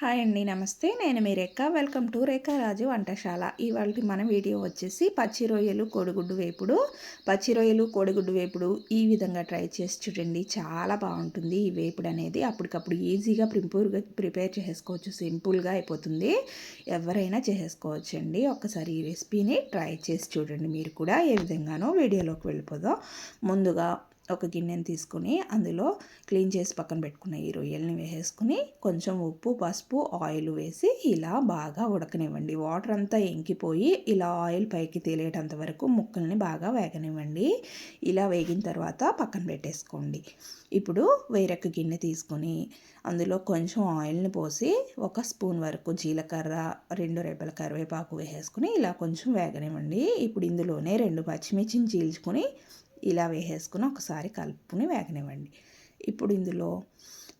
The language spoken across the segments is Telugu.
హాయ్ అండి నమస్తే. నేను మీ రేఖ. వెల్కమ్ టు రేఖా రాజు వంటశాల. ఇవాళ మన వీడియో వచ్చేసి పచ్చి రొయ్యలు కోడిగుడ్డు వేపుడు. పచ్చి రొయ్యలు కోడిగుడ్డు వేపుడు ఈ విధంగా ట్రై చేసి చూడండి. చాలా బాగుంటుంది ఈ వేపుడు అనేది. అప్పటికప్పుడు ఈజీగా ప్రింపూర్గా ప్రిపేర్ చేసుకోవచ్చు. సింపుల్గా అయిపోతుంది. ఎవరైనా చేసేసుకోవచ్చు అండి ఒక్కసారి ఈ రెసిపీని ట్రై చేసి చూడండి మీరు కూడా ఏ విధంగానో వీడియోలోకి వెళ్ళిపోదాం. ముందుగా ఒక గిన్నెని తీసుకుని అందులో క్లీన్ చేసి పక్కన పెట్టుకున్న ఈ రొయ్యల్ని వేసేసుకుని కొంచెం ఉప్పు పసుపు ఆయిల్ వేసి ఇలా బాగా ఉడకనివ్వండి. వాటర్ అంతా ఎంకిపోయి ఇలా ఆయిల్ పైకి తేలేటంత వరకు ముక్కల్ని బాగా వేగనివ్వండి. ఇలా వేగిన తర్వాత పక్కన పెట్టేసుకోండి. ఇప్పుడు వేరొక గిన్నె తీసుకొని అందులో కొంచెం ఆయిల్ని పోసి ఒక స్పూన్ వరకు జీలకర్ర రెండు రెబ్బల కరివేపాకు వేసేసుకుని ఇలా కొంచెం వేగనివ్వండి. ఇప్పుడు ఇందులోనే రెండు పచ్చిమిర్చిని చీల్చుకొని ఇలా వేసేసుకుని ఒకసారి కలుపుకుని వేగనివ్వండి. ఇప్పుడు ఇందులో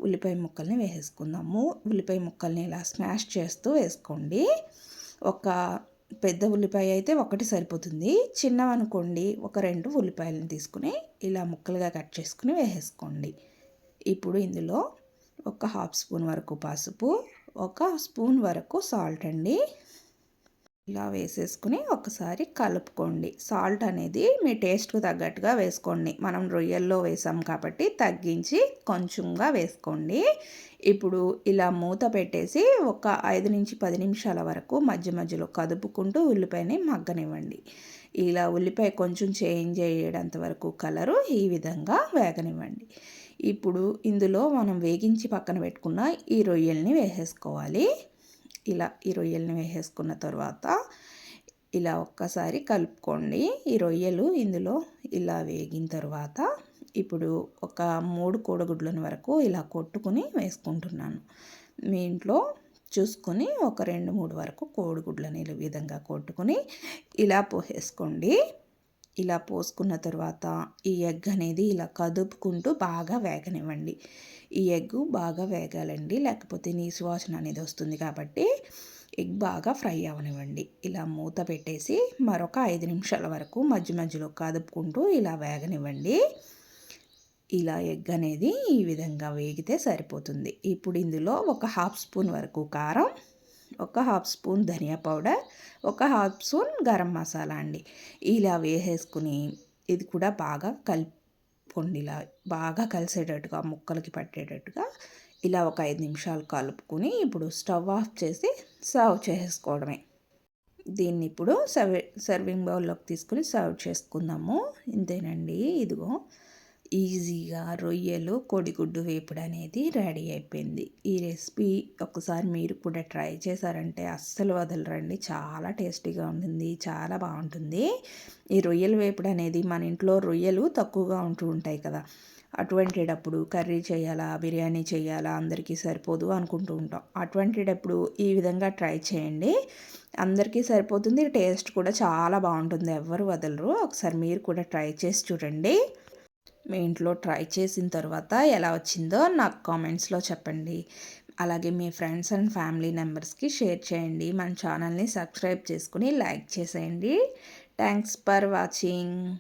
ఉల్లిపాయ ముక్కల్ని వేసేసుకుందాము. ఉల్లిపాయ ముక్కల్ని ఇలా స్మాష్ చేస్తూ వేసుకోండి. ఒక పెద్ద ఉల్లిపాయ అయితే ఒకటి సరిపోతుంది. చిన్నవనుకోండి ఒక రెండు ఉల్లిపాయలను తీసుకుని ఇలా ముక్కలుగా కట్ చేసుకుని వేసేసుకోండి. ఇప్పుడు ఇందులో ఒక హాఫ్ స్పూన్ వరకు పసుపు ఒక స్పూన్ వరకు సాల్ట్ అండి. ఇలా వేసేసుకుని ఒకసారి కలుపుకోండి. సాల్ట్ అనేది మీ టేస్ట్కు తగ్గట్టుగా వేసుకోండి. మనం రొయ్యల్లో వేసాం కాబట్టి తగ్గించి కొంచెంగా వేసుకోండి. ఇప్పుడు ఇలా మూత పెట్టేసి ఒక ఐదు నుంచి పది నిమిషాల వరకు మధ్య మధ్యలో కదుపుకుంటూ ఉల్లిపాయని మగ్గనివ్వండి. ఇలా ఉల్లిపాయ కొంచెం చేంజ్ అయ్యేటంత వరకు కలరు ఈ విధంగా వేగనివ్వండి. ఇప్పుడు ఇందులో మనం వేగించి పక్కన పెట్టుకున్న ఈ రొయ్యల్ని వేసేసుకోవాలి. ఇలా ఈ రొయ్యల్ని వేసేసుకున్న తర్వాత ఇలా ఒక్కసారి కలుపుకోండి. ఈ రొయ్యలు ఇందులో ఇలా వేగిన తర్వాత ఇప్పుడు ఒక మూడు కోడిగుడ్లను వరకు ఇలా కొట్టుకుని వేసుకుంటున్నాను. మీ ఇంట్లో చూసుకొని ఒక రెండు మూడు వరకు కోడిగుడ్లని ఈ విధంగా కొట్టుకుని ఇలా పోసేసుకోండి. ఇలా పోసుకున్న తర్వాత ఈ ఎగ్ అనేది ఇలా కదుపుకుంటూ బాగా వేగనివ్వండి. ఈ ఎగ్ బాగా వేగాలండి. లేకపోతే నీసు వాసన అనేది వస్తుంది కాబట్టి ఎగ్ బాగా ఫ్రై అవనివ్వండి. ఇలా మూత పెట్టేసి మరొక ఐదు నిమిషాల వరకు మధ్య మధ్యలో కదుపుకుంటూ ఇలా వేగనివ్వండి. ఇలా ఎగ్ అనేది ఈ విధంగా వేగితే సరిపోతుంది. ఇప్పుడు ఇందులో ఒక హాఫ్ స్పూన్ వరకు కారం ఒక హాఫ్ స్పూన్ ధనియా పౌడర్ ఒక హాఫ్ స్పూన్ గరం మసాలా అండి. ఇలా వేసేసుకుని ఇది కూడా బాగా కలుపుకోండి ఇలా బాగా కలిసేటట్టుగా ముక్కలకి పట్టేటట్టుగా ఇలా ఒక ఐదు నిమిషాలు కలుపుకొని ఇప్పుడు స్టవ్ ఆఫ్ చేసి సర్వ్ చేసుకోవడమే. దీన్ని ఇప్పుడు సర్వ్ సర్వింగ్ బౌల్లోకి తీసుకుని సర్వ్ చేసుకుందాము. ఇంతేనండి. ఇదిగో ఈజీగా రొయ్యలు కోడిగుడ్డు వేపుడు అనేది రెడీ అయిపోయింది. ఈ రెసిపీ ఒకసారి మీరు కూడా ట్రై చేశారంటే అస్సలు వదలరండి. చాలా టేస్టీగా ఉంటుంది చాలా బాగుంటుంది. ఈ రొయ్యల వేపుడు అనేది మన ఇంట్లో రొయ్యలు తక్కువగా ఉంటూ ఉంటాయి కదా. అటువంటిటప్పుడు కర్రీ చేయాలా బిర్యానీ చేయాలా అందరికీ సరిపోదు అనుకుంటూ ఉంటాం. అటువంటిటప్పుడు ఈ విధంగా ట్రై చేయండి. అందరికీ సరిపోతుంది టేస్ట్ కూడా చాలా బాగుంటుంది. ఎవరు వదలరు. ఒకసారి మీరు కూడా ట్రై చేసి చూడండి. మీ ఇంట్లో ట్రై చేసిన తర్వాత ఎలా వచ్చిందో నాకు కామెంట్స్లో చెప్పండి. అలాగే మీ ఫ్రెండ్స్ అండ్ ఫ్యామిలీ మెంబర్స్కి షేర్ చేయండి. మన ఛానల్ని సబ్స్క్రైబ్ చేసుకుని లైక్ చేసేయండి. Thanks for watching.